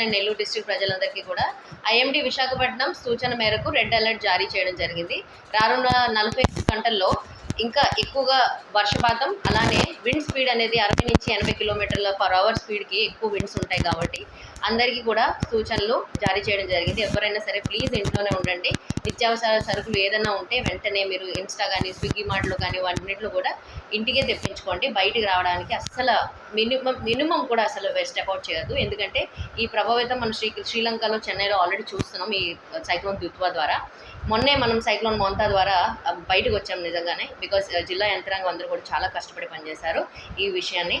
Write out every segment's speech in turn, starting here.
And Nellore district ప్రజలందరికీ కూడా IMD Visakhapatnam సూచన మేరకు రెడ్ అలర్ట్ జారీ చేయడం జరిగింది. రానున్న నలభై గంటల్లో ఇంకా ఎక్కువగా వర్షపాతం అలానే విండ్ స్పీడ్ అనేది అరవై నుంచి ఎనభై కిలోమీటర్ల పర్ అవర్ స్పీడ్కి ఎక్కువ విండ్స్ ఉంటాయి కాబట్టి అందరికీ కూడా సూచనలు జారీ చేయడం జరిగింది. ఎవరైనా సరే ప్లీజ్ ఇంట్లోనే ఉండండి. నిత్యావసర సరుకులు ఏదైనా ఉంటే వెంటనే మీరు ఇన్స్టా కానీ స్విగ్గీ మార్ట్లో కానీ వాటిన్నింటిలో కూడా ఇంటికే తెప్పించుకోండి. బయటికి రావడానికి అస్సలు మినిమం మినిమం కూడా అసలు వెస్ట్ అకౌట్ చేయదు ఎందుకంటే ఈ ప్రభావితం మనం శ్రీ శ్రీలంకలో చెన్నైలో ఆల్రెడీ చూస్తున్నాం ఈ సైక్లోన్ దుత్వా ద్వారా. మొన్నే మనం సైక్లోన్ మొంతా ద్వారా బయటకు వచ్చాం నిజంగానే. బికాస్ జిల్లా యంత్రాంగం అందరూ కూడా చాలా కష్టపడి పనిచేశారు. ఈ విషయాన్ని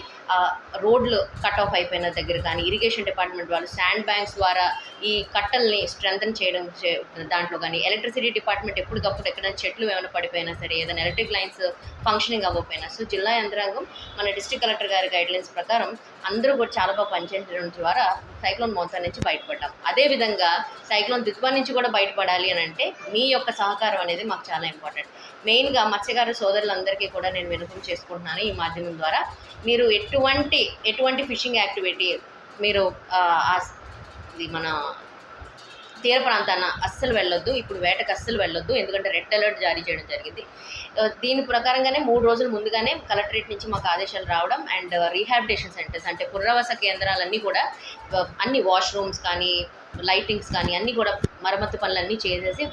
రోడ్లు కట్ ఆఫ్ అయిపోయిన దగ్గర కానీ ఇరిగేషన్ డిపార్ట్మెంట్ వాళ్ళు శాండ్ బ్యాంక్స్ ద్వారా ఈ కట్టల్ని స్ట్రెంగ్తన్ చేయడం చే- దాంట్లో కానీ ఎలక్ట్రిసిటీ డిపార్ట్మెంట్ ఎప్పటికప్పుడు ఎక్కడైనా చెట్లు ఏమైనా పడిపోయినా సరే ఏదైనా ఎలక్ట్రిక్ లైన్స్ ఫంక్షనింగ్ అవ్వకపోయినా సో జిల్లా యంత్రాంగం మన డిస్ట్రిక్ట్ కలెక్టర్ గారి గైడ్లైన్స్ ప్రకారం అందరూ కూడా చాలా బాగా పనిచేయడం ద్వారా సైక్లోన్ మోతా నుంచి బయటపడ్డాం. అదేవిధంగా సైక్లోన్ దిత్వా నుంచి కూడా బయటపడాలి అని అంటే మీ యొక్క సహకారం అనేది మాకు చాలా ఇంపార్టెంట్. మెయిన్గా మత్స్యకార సోదరులందరికీ కూడా నేను వినతం చేసుకుంటున్నాను ఈ మాధ్యమం ద్వారా. మీరు ఎటువంటి ఎటువంటి ఫిషింగ్ యాక్టివిటీ మీరు ఆ, ఇది మన తీర ప్రాంతాన అస్సలు వెళ్ళొద్దు ఇప్పుడు వేటకు అస్సలు వెళ్ళొద్దు ఎందుకంటే రెడ్ అలర్ట్ జారీ చేయడం జరిగింది. దీని ప్రకారంగానే మూడు రోజుల ముందుగానే కలెక్టరేట్ నుంచి మాకు ఆదేశాలు రావడం అండ్ రీహాబిటేషన్ సెంటర్స్ అంటే పునరావాస కేంద్రాలన్నీ కూడా అన్ని వాష్రూమ్స్ కానీ లైటింగ్స్ కానీ అన్నీ కూడా మరమ్మతు పనులన్నీ చేసేసి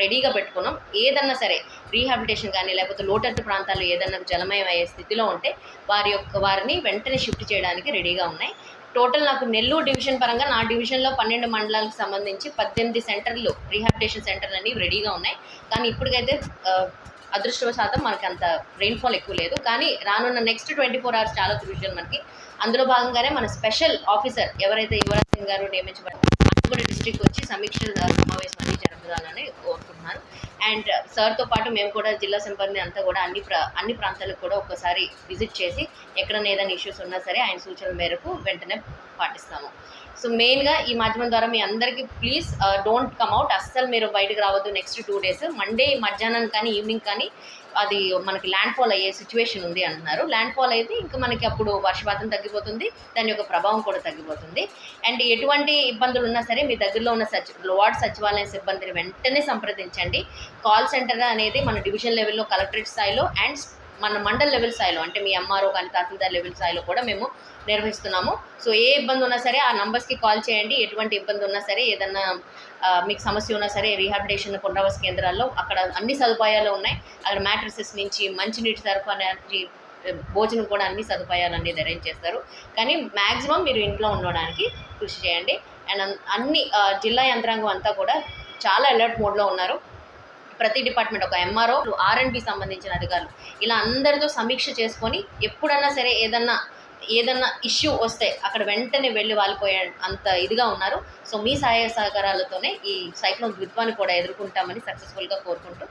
రెడీగా పెట్టుకున్నాం. ఏదన్నా సరే రీహాబిలిటేషన్ కానీ లేకపోతే లోతట్టు ప్రాంతాల్లో ఏదన్నా జలమయం అయ్యే స్థితిలో ఉంటే వారి యొక్క వారిని వెంటనే షిఫ్ట్ చేయడానికి రెడీగా ఉన్నాయి. టోటల్ నాకు నెల్లూరు డివిజన్ పరంగా నా డివిజన్లో పన్నెండు మండలాలకు సంబంధించి పద్దెనిమిది సెంటర్లు రీహాబిటేషన్ సెంటర్లు అన్నీ రెడీగా ఉన్నాయి. కానీ ఇప్పటికైతే అదృష్టవశాతం మనకి అంత రెయిన్ఫాల్ ఎక్కువ లేదు. కానీ రానున్న నెక్స్ట్ ట్వంటీ ఫోర్ అవర్స్ చాలా క్రూషియల్ మనకి. అందులో భాగంగానే మన స్పెషల్ ఆఫీసర్ ఎవరైతే యువరాజ్ సింగ్ గారు నియమించబడతారు డిస్ట్రిక్ట్ వచ్చి సమీక్ష సమావేశం అనేది జరుగుతుంది అండ్ సార్తో పాటు మేము కూడా జిల్లా సిబ్బంది అంతా కూడా అన్ని ప్రా అన్ని ప్రాంతాలకు కూడా ఒక్కసారి విజిట్ చేసి ఎక్కడైనా ఏదైనా ఇష్యూస్ ఉన్నా సరే ఆయన సూచనల మేరకు వెంటనే పాటిస్తాము. సో మెయిన్గా ఈ మాధ్యమం ద్వారా మీ అందరికీ ప్లీజ్ డోంట్ కమ్ అవుట్. అస్సలు మీరు బయటకు రావద్దు నెక్స్ట్ టూ డేస్. మండే మధ్యాహ్నం కానీ ఈవినింగ్ కానీ అది మనకి ల్యాండ్ ఫాల్ అయ్యే సిచ్యువేషన్ ఉంది అంటున్నారు. ల్యాండ్ ఫాల్ అయితే ఇంకా మనకి అప్పుడు వర్షపాతం తగ్గిపోతుంది. దాని యొక్క ప్రభావం కూడా తగ్గిపోతుంది. అండ్ ఎటువంటి ఇబ్బందులు ఉన్నా సరే మీ దగ్గరలో ఉన్న సచి వార్డ్ సచివాలయ సిబ్బందిని వెంటనే సంప్రదించండి. కాల్ సెంటర్ అనేది మన డివిజన్ లెవెల్లో కలెక్టరేట్ స్థాయిలో అండ్ మన మండల్ లెవెల్ స్థాయిలో అంటే మీ ఎంఆర్ఓ కానీ తహసీల్దార్ లెవెల్ స్థాయిలో కూడా మేము నిర్వహిస్తున్నాము. సో ఏ ఇబ్బంది ఉన్నా సరే ఆ నంబర్స్కి కాల్ చేయండి. ఎటువంటి ఇబ్బంది ఉన్నా సరే ఏదన్నా మీకు సమస్య ఉన్నా సరే రీహాబిలిటేషన్ పునరావాస కేంద్రాల్లో అక్కడ అన్ని సదుపాయాలు ఉన్నాయి. అక్కడ మ్యాట్రసెస్ నుంచి మంచినీటి సరఫరా భోజనం కూడా అన్ని సదుపాయాలు అనేది అరేంజ్ చేస్తారు. కానీ మ్యాక్సిమం మీరు ఇంట్లో ఉండడానికి కృషి చేయండి. అండ్ అన్ని జిల్లా యంత్రాంగం అంతా కూడా చాలా అలర్ట్ మోడ్లో ఉన్నారు. ప్రతి డిపార్ట్మెంట్ ఒక ఎంఆర్ఓ ఆర్ అండ్ బి సంబంధించిన అధికారులు ఇలా అందరితో సమీక్ష చేసుకొని ఎప్పుడన్నా సరే ఏదన్నా ఏదన్నా ఇష్యూ వస్తే అక్కడ వెంటనే వెళ్ళి వాలిపోయే అంత ఇదిగా ఉన్నారు. సో మీ సహాయ సహకారాలతోనే ఈ సైక్లోన్ విద్వాన్ని కూడా ఎదుర్కొంటామని సక్సెస్ఫుల్గా కోరుకుంటూ